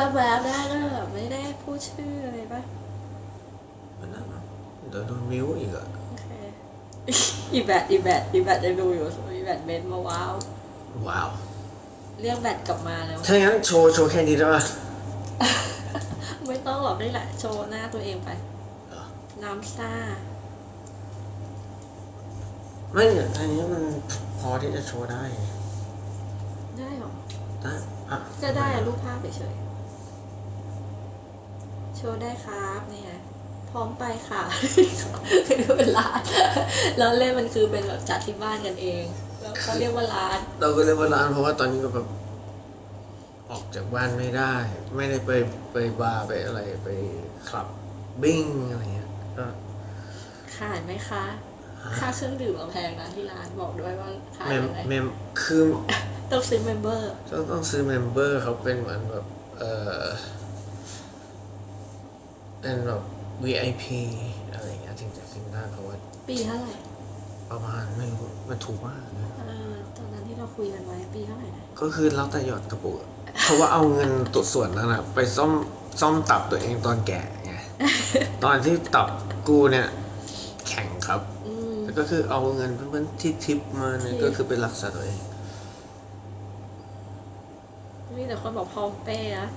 แบบแบบๆได้ก็แบบไม่ได้พูดชื่อเลยปะมันนั่นนะเดี๋ยวโดนมิวอีกอะโอเค อีแบทอีแบทอีแบทยังดูอยู่อีแบทเบนมาว้าว ว้าว เรียกแบทกลับมาแล้ว ถ้างั้นโชว์โชว์แค่นี้ได้ปะไม่ต้องหรอกนี่แหละ โชว์หน้าตัวเองไป เหรอ น้ำซ่า ไม่เนี่ยอันนี้มันพอที่จะโชว์ได้ได้หรอได้อะก็ได้อะรูปภาพเฉยๆ โชว์ได้ครับนี่ไงพร้อมไปค่ะคือเป็นร้านแล้วเล่นมันคือเป็นแบบจัดที่บ้านกันเอง แล้วเขาเรียกว่าร้าน เราก็เลยว่าร้านเพราะว่าตอนนี้ก็แบบออกจากบ้านไม่ได้ ไม่ได้ไปไปบาร์ไปอะไรไปคลับบิ้งอะไรเงี้ยก็ขายไหมคะ ค่าเครื่องดื่มเราแพงนะที่ร้านบอกด้วยว่าขายเมมยังไงเมมคือต้องซื้อเมมเบอร์ต้องต้องซื้อเมมเบอร์เขาเป็นเหมือนแบบเออ เป็นแบบ VIP อะไรอย่างเงี้ยถึงจะกินได้เพราะว่าปีเท่าไหร่ประมาณไม่รู้มันถูกมากนะเออตอนนั้นที่เราคุยกันไว้ปีเท่าไหร่นะก็คือแล้วแต่หยอดกระปุกอะเพราะว่าเอาเงินตัวส่วนนั้นอะไปซ่อมซ่อมตับตัวเองตอนแก่ไง ตอนที่ตับกูเนี่ย แข็งครับ อืม แล้วก็คือเอาเงินเพื่อนๆที่ทิปมาเนี่ยก็คือไปรักษาตัวเอง มีแต่คนบอกพร้อมเป้นะ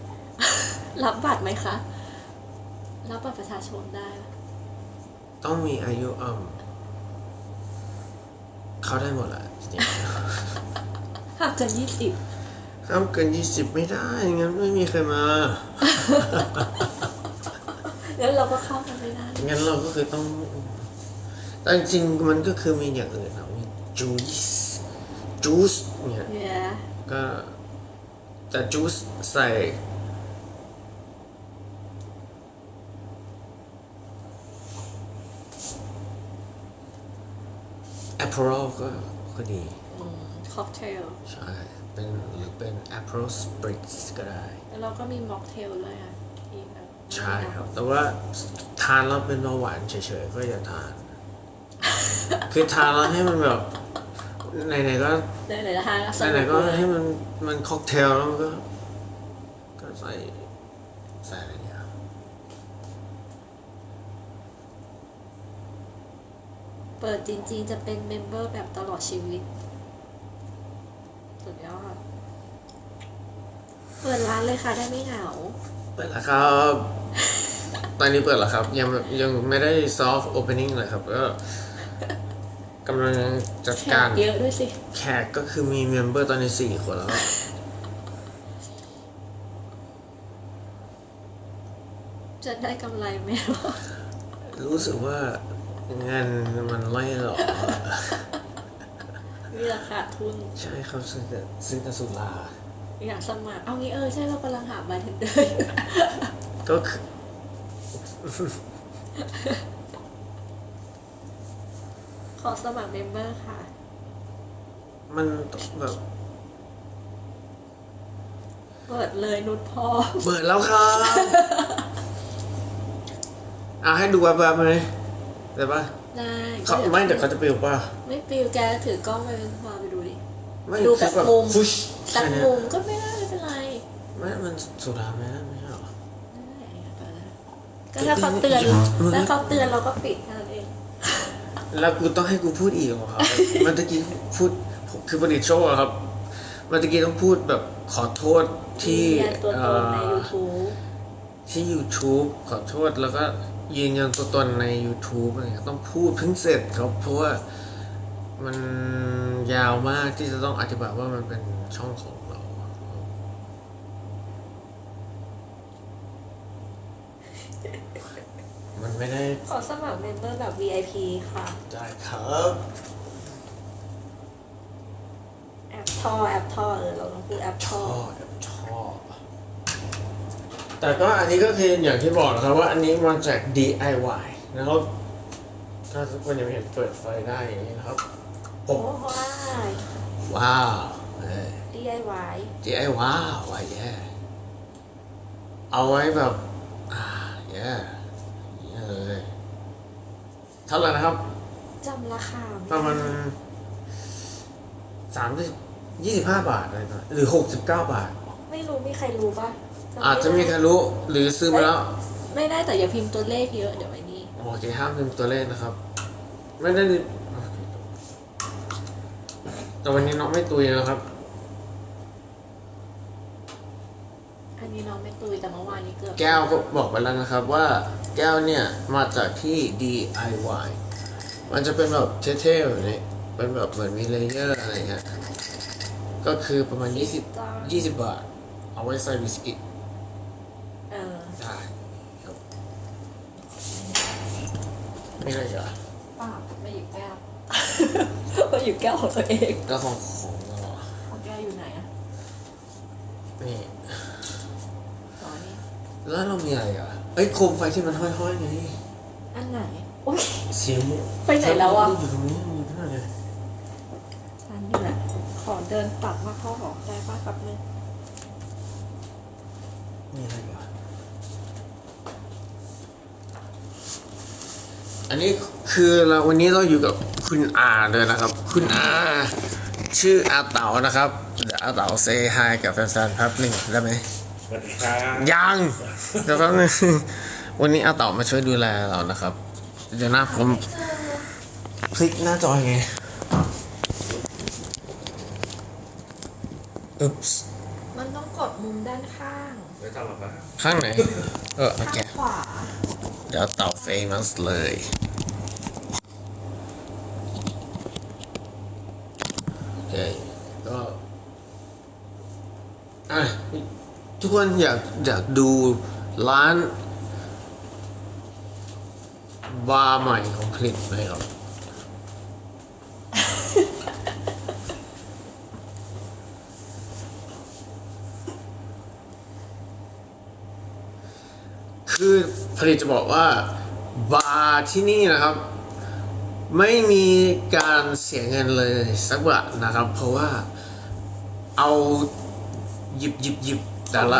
รับบัตรไหมคะ รับบัตรประชาชนได้ปะต้องมีอายุอ่ำเข้าได้หมดแหละจริงห่างจากยี่สิบๆห้ามเกินยี่สิบไม่ได้งั้นไม่มีใครมางั้นเราก็เข้ากันไม่ได้งั้นเราก็คือต้องแต่จริงๆมันก็คือมีอย่างอื่นนะมีจูสจูสเนี่ย เนี่ยก็แต่จูสใส่ แอปเปิลก็ก็ดีค็อกเทลใช่เป็นหรือเป็น Apple Spritz ก็ได้ แล้วเราก็มีม็อกเทลด้วยอะที่แบบใช่ครับ แต่ว่าทานแล้วเป็นเบาหวานเฉยๆ ก็อย่าทาน คือทานแล้วให้มันแบบไหนๆก็ได้เลยนะคะสไหนนุๆกก็เลยให้มันมันค็อกเทลแล้วมันก็ก็ใส่ใส่อะไรเนี่ย เปิดจริงๆ จะเป็นเมมเบอร์แบบตลอดชีวิต สุดยอด เปิดร้านเลยค่ะได้ไม่เหงา เปิดแล้วครับ ตอนนี้เปิดแล้วครับ ยังยังไม่ได้ soft opening เลยครับ ก็กำลังจัดแขการกเยอะด้วยสิ แขกก็คือมีเมมเบอร์ตอนนี้สี่คนแล้ว จะได้กำไรไหมวะรู้สึกว่า เงินมันไล่หลอกมีราคาทุน ใช่ครับซื้อแต่ซื้อแต่สุราอยากสมัคร เอางี้เออ ใช่เรากำลังหาบาร์เทนเดอร์อยู่ก็คือขอสมัครเมมเบอร์ค่ะ มันแบบเปิดเลยนุชพ่อ เปิดแล้วครับอะให้ดูแบบแบบเลย ได้ปะได้เขาไม่เดี๋ยวเขาจะปิวป่ะไม่ปิวแกถือกล้องไปเป็นพาไปดูดิไม่ดูแบบคือมุมฟุชสักแค่เนี้ยมุมก็ไม่ได้ไม่เป็นไรไม่มันสุราไม่ได้ไม่ใช่หรอได้เปิดเลยก็ถ้าเขาเตือนถ้าเขาเตือนเราก็ปิดแค่นั้นเองแล้วกูต้องให้กูพูดอีกเหรอครับมันตะกี้พูดคือผลิตโชว์อะครับมันตะกี้ต้องพูดแบบขอโทษที่ยืนยันตัวตนในเอ่อ YouTube ที่ YouTube ขอโทษแล้วก็ ยืนยันตัวตนใน YouTube อะไรเงี้ยต้องพูดเพิ่งเสร็จครับ เพราะว่ามันยาวมากที่จะต้องอธิบายว่ามันเป็นช่องของเรา มันไม่ได้ขอสมัครเมมเบอร์แบบ VIP ค่ะได้ครับแอปท่อแอปท่อเออเราต้องพูดแอปชท่ออบชอบ แต่ก็อันนี้ก็คืออย่างที่บอกนะครับว่าอันนี้มาจาก DIY นะครับถ้าทุกคนยังไม่เห็นเปิดไฟได้อย่างนี้นะครับโอ้ว้ายว้าวเอ้ย DIY DIY ว้าวว้ายแย่เอาไว้แบบอ่าแย่อย่างเงี้ยเลยเท่าไหร่นะครับจำราคาไม่ประมาณได้สามสิบยี่สิบห้าบาทอะไรนะหรือหกสิบเก้าบาท ไม่รู้มีใครรู้ปะ อาจจะมีใครรู้หรือซื้อมาแล้ว ไม่ได้แต่อย่าพิมพ์ตัวเลขเยอะเดี๋ยวไอ้นี่โอเคห้ามพิมพ์ตัวเลขนะครับ ไม่ได้โอเคแต่วันนี้น้องไม่ตุยนะครับ อันนี้น้องไม่ตุยแต่เมื่อวานนี้เกือบแก้วก็บอกไปแล้วนะครับว่าแก้วเนี่ยมาจากที่ DIY มันจะเป็นแบบเท่ๆแบบนี้เป็นแบบเหมือนมีเลเยอร์อะไรเงี้ยก็คือประมาณ 20 20 บาท เอาไว้ใส่วิสกี้เออ ได้ครับไม่อะไรเหรอป้าไม่หยิบแก้วมาหยิบแก้วของตัวเองก็ของของเราเหรอของแก้วอยู่ไหนอะนี่อ๋อนี่แล้วเรามีอะไรอะเอ้ยโคมไฟที่มันห้อยๆไงอันไหนโอ๊ยเสียงไปไหนแล้วอะ อยู่ตรงนี้มีเท่าไหร่ฉันนี่แหละขอเดินตัดมาเข้าหอได้ป้าแป๊บนึงมีอะไรวะ อันนี้คือเราวันนี้เราอยู่กับคุณอาเลยนะครับ คุณอาชื่ออาเต๋านะครับ เดี๋ยวอาเต๋าเซฮายกับแฟนๆครับหนึ่งได้ไหมสวัสดีครับยังเดี๋ยวแป๊บนึงวันนี้อาเต๋ามาช่วยดูแลเรานะครับ เดี๋ยวนะผมพลิกหน้าจอยังไงอุ๊บส์มันต้องกดมุมด้านข้างเดี๋ยวทำอะไรบ้างข้างไหน เออโอเคข้างขวา เดี๋ยวต่อเฟมัสเลย โอเค ก็ อะ ทุกคนอยากอยากดูร้าน บาร์ใหม่ของคลิปไหมครับ คือผ ลิตจะบอกว่าบาร์ที่นี่นะครับ ไม่มีการเสียเงินเลยสักบาทนะครับ เพราะว่าเอาหยิบหยิบหยิบแต่ละ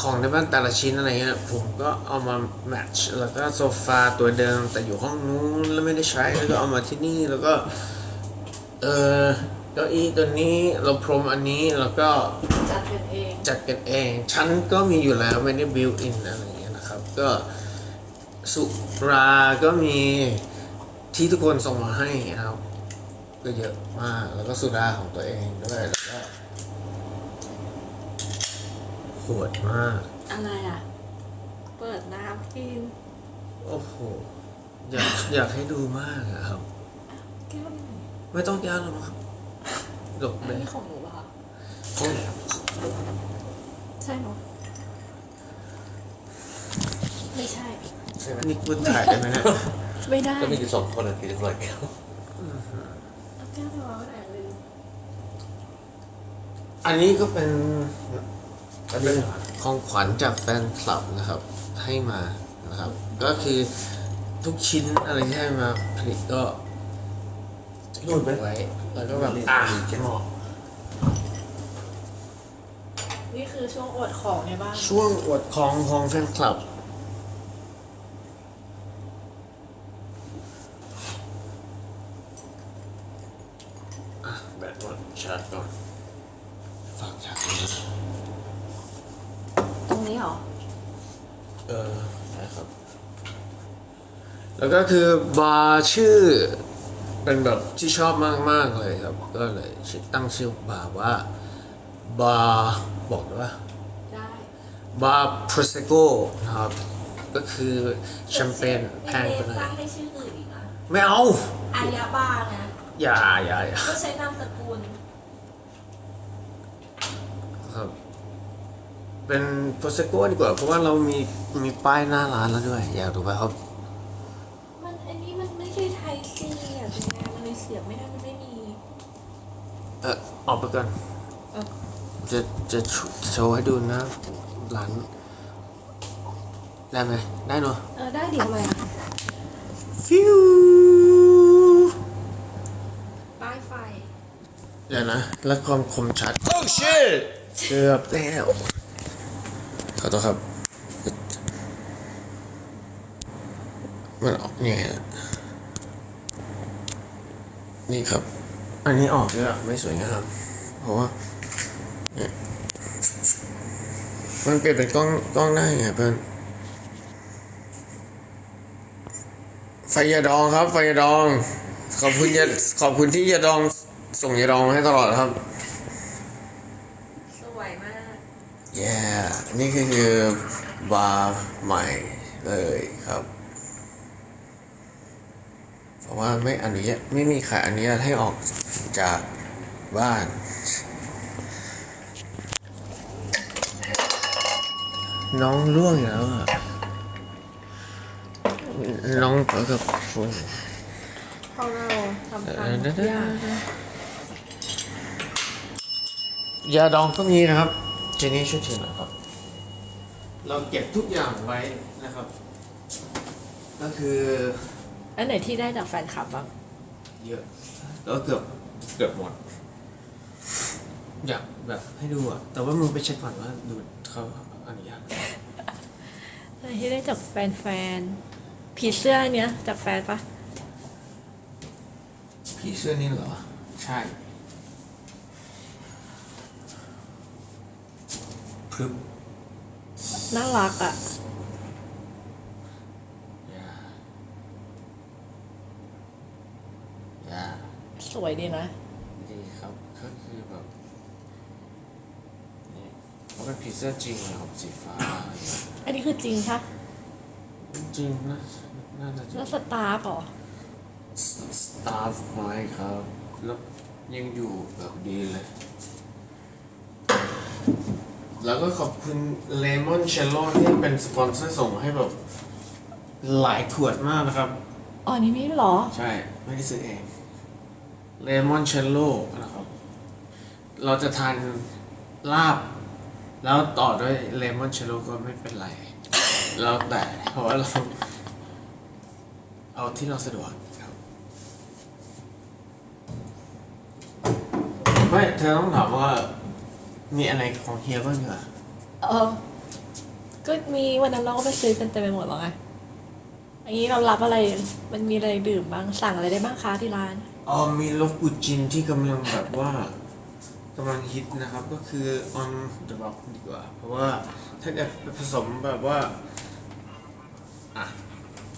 ของในบ้านแต่ละชิ้นอะไรเงี้ยผมก็เอามาแมทช์แล้วก็โซฟาตัวเดิมแต่อยู่ห้องนู้นแล้วไม่ได้ใช้แล้วก็เอามาที่นี่แล้วก็ เออเก้าอี้ตัวนี้เราพรมอันนี้แล้วก็จัดกันเองจัดกันเองฉันก็มีอยู่แล้วไม่ได้บิวอินอะไรอย่างเงี้ยนะครับ ก็ สุราก็มีที่ทุกคนส่งมาให้นะครับ ก็เยอะมาก แล้วก็สุราของตัวเองด้วยแล้วก็ขวดมาก อะไรอะ เปิดน้ำกินโอ้โห อยากอยากให้ดูมากอะครับ แก้วไหนไม่ต้องยากหรอกครับหลบอันเลยนี้ของหนูป่ะคะของใช่เนาะไม่ใช่ใช่ไหมนี่คุณถ่ายได้ไหมเนี่ยไม่ได้ก็มีอยู่สองคนอะคือจะปล่อยแก้วเอาแก้วไปวางไว้ไหนลืมอันนี้ก็เป็นอันนี้ของขวัญจากแฟนคลับนะครับ ให้มานะครับ ก็คือทุกชิ้นอะไรที่ให้มาผลิตก็นู่นไหมไว้แล้วก็แบบอะเหมาะนี่คือช่วงอวดของในบ้านช่วงอวดของของแฟนคลับ อะแบ ตหมดชาร์จก่อนฝากชาร์จด้วยนะตรงนี้เหรอ เออใช่ครับ แล้วก็คือบาร์ชื่อ เป็นแบบที่ชอบมาก ๆ เลยครับ ก็เลยตั้งชื่อบาร์ว่าบาร์บอกได้ว่าได้บาร์โปรเซโกนะครับ ก็คือแชมเปญแพงไปหน่อตั้ยงให้ชื่ออื่นอีกนะไม่เอาอายาบาไงอย่าอย่าอย่าก็ใช้นามสกุล ครับ เป็นโปรเซโกดีกว่า เพราะว่าเรามีมีป้ายหน้าร้านแล้วด้วย อยากดูไหมครับ มันอันนี้มันไม่ใช่ไทยซีอะเป็นไงมันเลยเสียบไม่ได้มันไม่มีเออออกไปก่อนเอ้าจะจะโชว์ให้ดูนะร้านได้ไหมได้เนอะเออได้ดิทำไมอะฟิวป้ายไฟ เดี๋ยวนะ แล้วความคมชัด โอ้ชิต เกือบแล้วขอโทษครับ มันออกเนี่ยงนี่ครับ อันนี้ออกเนี่ยไม่สวยงามเพราะว่าเนี่ยมันเปลี่ยนเป็นกล้องกล้องได้ไงเพื่อนไฟยาดองครับ ไฟยาดอง ขอบคุณยาขอบคุณที่ยาดองส่งยาดองมาให้ตลอดครับ สวยมาก แย่ นี่ก็คือบาร์ใหม่เลยครับ เพราะว่าไม่อนุญาตไม่มีใครอนุญาตให้ออกจากบ้านน้องร่วงอยู่แล้วอะน้องเปิดกับฝุ่นพอเราทำตามยางยาดองก็มีนะครับ เจนี่ช่วยถือหน่อยครับ เราเก็บทุกอย่างไว้นะครับ ก็คืออันไหนที่ได้จากแฟนคลับบ้างเยอะแล้วเกือบเกือบหมด อยากแบบให้ดูอะแต่ว่ามึงไปเช็คก่อนว่าดูเขาอนุญาตไหมอันไหนที่ได้จากแฟนแฟนๆผีเสื้ออันเนี้ยจากแฟนปะผีเสื้อนี่เหรอ ใช่พึบ น่ารักอะยายาสวยดีนะ ดีครับก็คือแบบนี่มันเป็นผีเสื้อจริงนะครับสีฟ้าอันนี้คือจริงปะจริงนะน่าจะจริแล้งวสตาร์ฟเหรอสตาฟไว้ครับ แล้วยังอยู่แบบดีเลย แล้วก็ขอบคุณเลมอนเชลโล่ที่เป็นสปอนเซอร์ส่งให้แบบ หลายขวดมากนะครับ อ๋ออันนี้ไม่เหรอ ใช่ ไม่ได้ซื้อเองเลมอนเชลโล่นะครับ เราจะทานลาบ แล้วต่อด้วยเลมอนเชลโล่ก็ไม่เป็นไร แล้วแต่เพราะว่าเรา เอาที่เราสะดวกครับ ไม่ เธอต้องถามว่า มีอะไรของเฮียบ้างเหรอเออก็มีวันนั้นเราก็ไปซื้อกันเต็มไปหมดแล้วไงอันนี้เรารับอะไรมันมีอะไรดื่มบ้างสั่งอะไรได้บ้างคะที่ร้านอ๋อมีโลกุจินที่กำลังแบบว่ากำลังฮิตนะครับก็คือ on the rock ดีกว่า เพราะว่าถ้าเกิดผสมแบบว่าอะ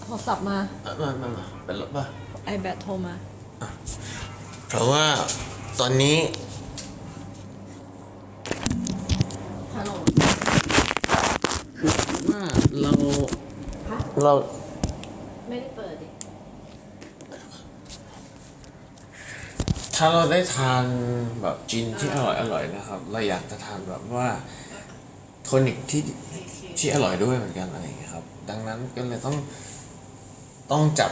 โทรศัพท์มาเอ่อมามามาเป็นรถป่ะไอแบตโทรมา เพราะว่าตอนนี้ ฮัลโหล คือว่าเรา ฮะ เราไม่ได้เปิดดิถ้าเราได้ทานแบบจินที่อร่อยอร่อยนะครับ เราอยากจะทานแบบว่าโทนิกที่ที่อร่อยด้วยเหมือนกันอะไรอย่างเงี้ยครับ ดังนั้นก็เลยต้องต้องจับ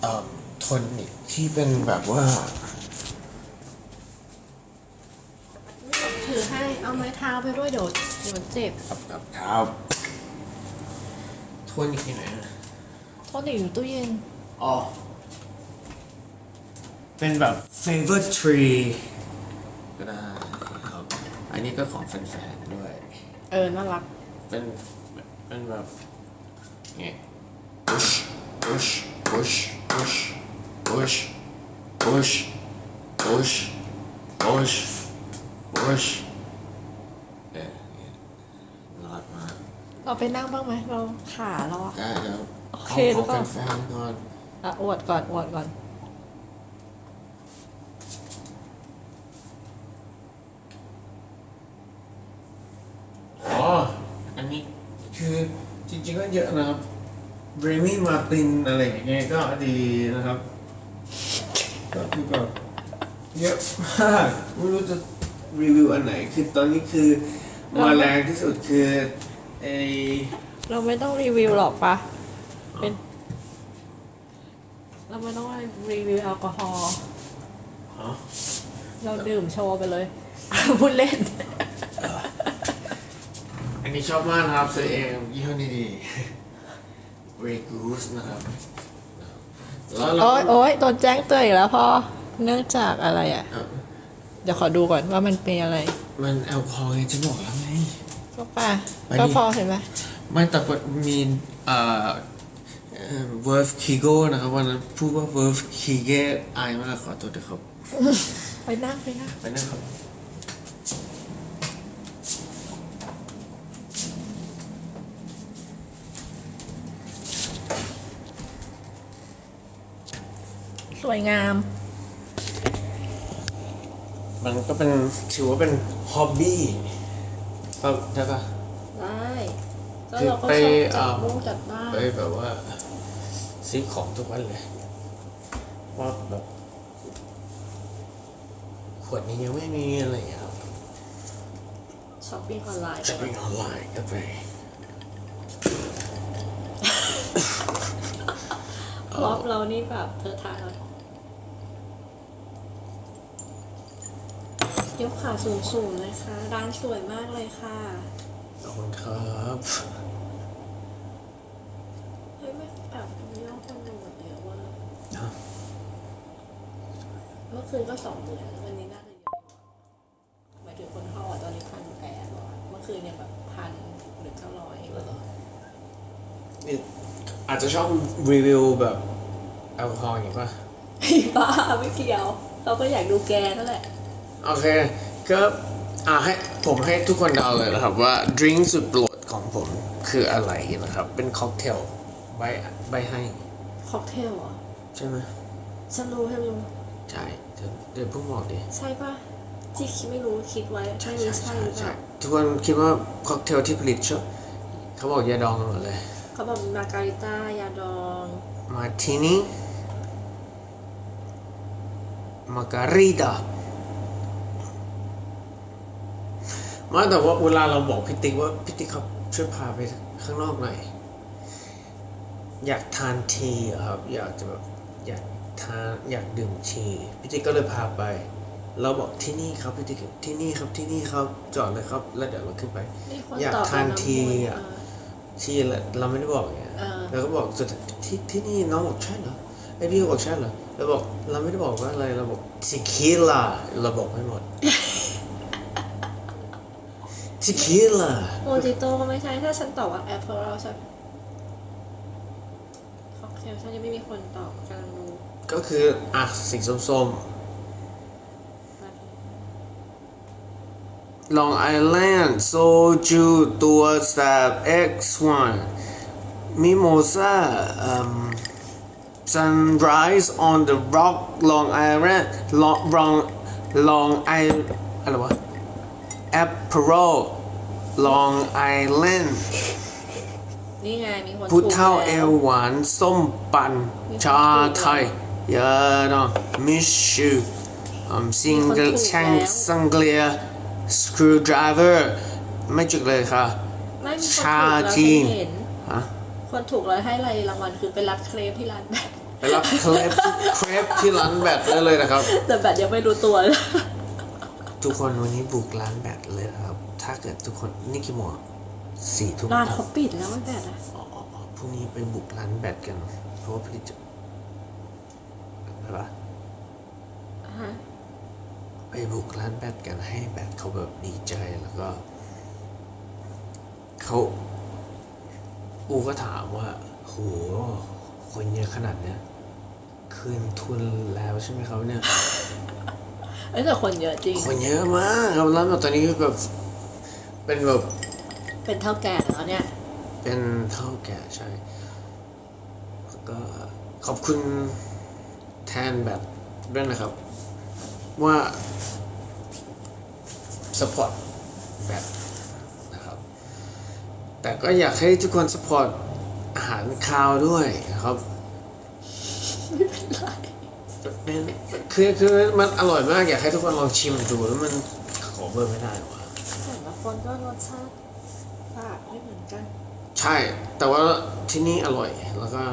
เอ่อโทนิกที่เป็นแบบว่า ถือให้เอาไม้เท้าไปด้วยเดี๋ยวเดี๋ยวเจ็บ ครับครับครับ โทนิกที่ไหนนะโทษอยู่ตู้เย็นอ๋อ เป็นแบบ favorite tree ก็ได้ครับ อันนี้ก็ของแฟนๆด้วย เออน่ารัก เป็น เป็นแบบนี่ push push push push push push push push push เออเนี่ยรอดมาก เราไปนั่งบ้างไหมเราขาเราอะ ได้แล้วโอเคขหรือองเปล่าแฟนๆก่อนอะอวดก่อนอวดก่อน อ๋อ อันนี้คือจริงๆก็เยอะนะครับเบรมี่มาตินอะไรอย่างเงี้ยก็ดีนะครับ ก็คือแบบเยอะมากไม่รู้จะรีวิวอันไหน คือตอนนี้คือมาแรงที่สุดคือ ไอเราไม่ต้องรีวิวหรอกปะเป็น เราไม่ต้องรีวิวแอลกอฮอล์อ๋อเราดื่มโชว์ไปเลย พูดเล่น อันนี้ชอบมากนะครับซื้อเองยี่ห้อนี้ดีเรกูสนะครับแล้วเราโอ๊ยโอ๊ยโดนแจ้งเตือนอีกแล้วพอเนื่องจากอะไรอะ เอ่อเดี๋ยวขอดูก่อนว่ามันเป็นอะไร มันแอลกอฮอล์ไงจะบอกแล้วไงก็ ป่ะอัก็พอเห็นไหมไม่แต่ว่ามีเอ่อเวิร์ฟคิโก้นะครับวันนั้นพูดว่าเวิร์ฟคิเก้อายมากขอโทษด้วยครับไปนั่งไปนั่งไปนะครับ สวยงาม มันก็เป็นถือว่าเป็นฮ็อบบี้ ครับใช่ปะ ได้ก็คือเราก็ไปชอบจัดอ่ามุ้งจัดบ้านไปแบบว่า ซื้อของทุกวันเลยว่าแบบขวดนี้ยังไม่มีอะไรอย่างเงี้ยครับช้อปปิ้งออนไลน์จะไปออนไลน์ก็ไปพร็อพเรานี่แบบเธอทานเลย ยกขาสูงๆเลยค่ะร้านสวยมากเลยค่ะ ขอบคุณครับเฮ้ยไม่แบบดูยอดคนดูหมดเยอะว่านะเมื่อคืนก็สองหมื่นวันนี้น่าจะเยอะกว่าหมายถึงคนเข้าอะตอนนี้พันแปดเมื่อคืนเนี่ยแบบพันหรือเก้าร้อยนี่อาจจะชอบรีวิวแบบแอลกอฮอล์อย่างงี้ป่ะบ้าไม่เกี่ยว เราก็อยากดูแกนั่นแหละ โอเค ก็อ่าให้ผมให้ทุกคนเดาเลยนะครับว่าดริงก์สุดโปรดของผมคืออะไรนะครับ เป็นค็อกเทลใบใบให้ ค็อกเทลเหรอใช่ไหมฉันรู้ฉันรู้ ใช่เดี๋ยวเดี๋ยวเพิ่งบอกดิใช่ปะที่คิดไม่รู้คิดไว้ไม่รู้ใช่หรือเปล่าทุกคนคิดว่าค็อกเทลที่ผลิตชอบเขาบอกยาดองกันหมดเลยเขาบอกมาการิต้ายาดองมาทินีมาการิดา มาแต่ว่าเวลาเราบอกพี่ติ๊กว่าพี่ติ๊กครับช่วยพาไปข้างนอกหน่อย อยากทานทีอะครับ อยากจะแบบอยากทานอยากดื่มทีพี่ติ๊กก็เลยพาไป เราบอกที่นี่ครับพี่ติ๊กที่นี่ครับที่นี่ครับจอดเลยครับ แล้วเดี๋ยวเราขึ้นไปนี่คนอยากตอบทานแล้วะทีอะเที่เราเราไม่ได้บอกไงเออเราก็บอกสุดท้ายที่ที่นี่น้องบอกใช่เหรอไอพี่ก็บอกใช่เหรอเราบอกเราไม่ได้บอกว่าอะไรเราบอกทีคีล่าเราบอกไม่หมด ทีคีล่าโมจิโต้ก็ไม่ใช่ ถ้าฉันตอบว่าแอปเปิลใช่ค็อกเทลฉันยังไม่มีคนตอบกำลังดูก็คือ อะสีส้มๆลองไอแลนด์โซจูตัวแสบ X1 มิโมซา Sunrise on the Rock Long Island Long Long Long I อะไรวะ Apple Long Island นี่ไง มีคนพุทเท่าถูกเอแล้วลหวานส้มปั่นมีคนชาถูกไทยยาดองมิชชูอืมซิงมีคนเกิลถูกช่างแล้วสังเกลียสครูดรเวอร์ไม่จุกเลยค่ะไม่มีคนชาถูกแล้วจีนฉัเห็นฮะคนถูกแล้วให้อะไรรางวัลคือไปรับเครปที่ร้านแบตไปรับเครปเครปที่ร้านแบตได้เลยนะครับ แต่แบตยังไม่รู้ตัวเลย ทุกคนวันนี้บุกร้านแบตเลยนะครับ ถ้าเกิดทุกคนนี่กี่โมงสี่ทุ่มร้านเขาปิดแล้วไม่แบตอะอ๋ออ๋ออ๋อพรุ่งนี้ไปบุกร้านแบตกัน เพราะว่าผลิตจะอะไรปะฮะไปบุกร้านแบตกันให้แบตเขาแบบดีใจแล้วก็เขาอูก็ถามว่า โห คนเยอะขนาดเนี้ยคืนทุนแล้วใช่ไหมครับเนี่ย เอ้ยแต่คนเยอะจริง คนเยอะมากครับร้านแบบตอนนี้คือแบบเป็นแบบเป็นเท่าแก่แล้วเนี่ย เป็นเท่าแก่ใช่แล้วก็ขอบคุณแทนแบบด้วยนะครับ ว่า support แบบนะครับ แต่ก็อยากให้ทุกคน support อาหารคาวด้วยนะครับ เป็น คือคือมันอร่อยมากอยากให้ทุกคนลองชิมดูแล้วมันขอเบอร์ไม่ได้วะแต่ละคนก็รสชาติต่างไม่เหมือนกัน ใช่ แต่ว่าที่นี่อร่อยแล้วก็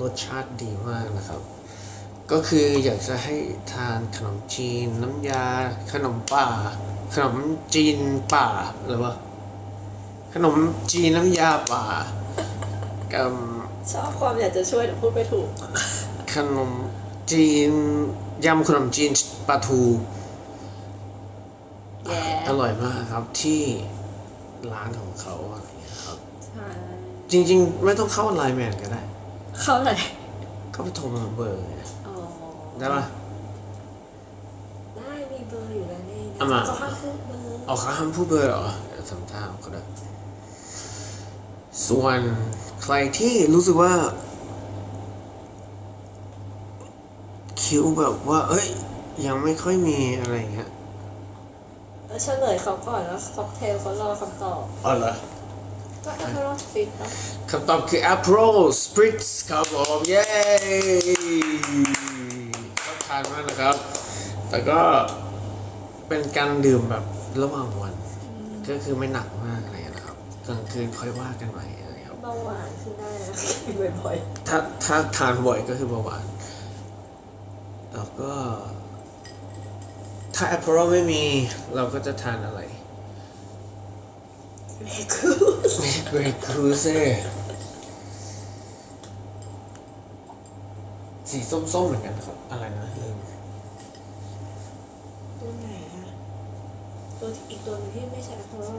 รสชาติดีมากนะครับ ก็คืออยากจะให้ทานขนมจีน น้ำยา ขนมป่า ขนมจีนป่าหรือว่าขนมจีนน้ำยาป่ากับชอบความอยากจะช่วยแต่พูดไม่ถูกขนม จีนยำขนมจีนปลาทูแย่อร่อยมากครับที่ร้านของเขาอะไรอย่างเงี้ยครับ ใช่จริง ๆ ไม่ต้องเข้าไลน์แมนก็ได้เข้าไหนก็ไปโทรมาเบอร์ไงอ๋อได้ปะ ได้มีเบอร์อยู่แล้วนี่เอามาก็ห้ามพูดเบอร์เอาเขาห้ามพูดเบอร์เหรอเดี๋ยวทำท่าก็ได้ ส่วนใครที่รู้สึกว่า คิวแบบว่า เอ้ย ยังไม่ค่อยมีอะไรอย่างเงี้ยเออเฉลยเขาก่อนแล้วค็อกเทลเขารอคำตอบอ๋อเหรอก็แอปเปิลฟิตนะคำตอบคือ April Spritz ครับผมเย้ก็ทานมากนะครับ แต่ก็เป็นการดื่มแบบระหว่างวัน ก็คือไม่หนักมากอะไรนะครับ กลางคืนค่อยว่ากันใหม่อะไรครับเบาหวานขึ้นได้นะกินบ่อยถ้าถ้าทานบ่อยก็คือเบาหวาน แล้วก็ ถ้า April ไม่มีเราก็จะทานอะไรๆนี่คือเบรครูเซ่สีส้มๆเหมือนกันนะครับ อะไรนะลืมตัวไหนอะตัวที่อีกตัวหนึงที่ไม่ใช่แอปเปิล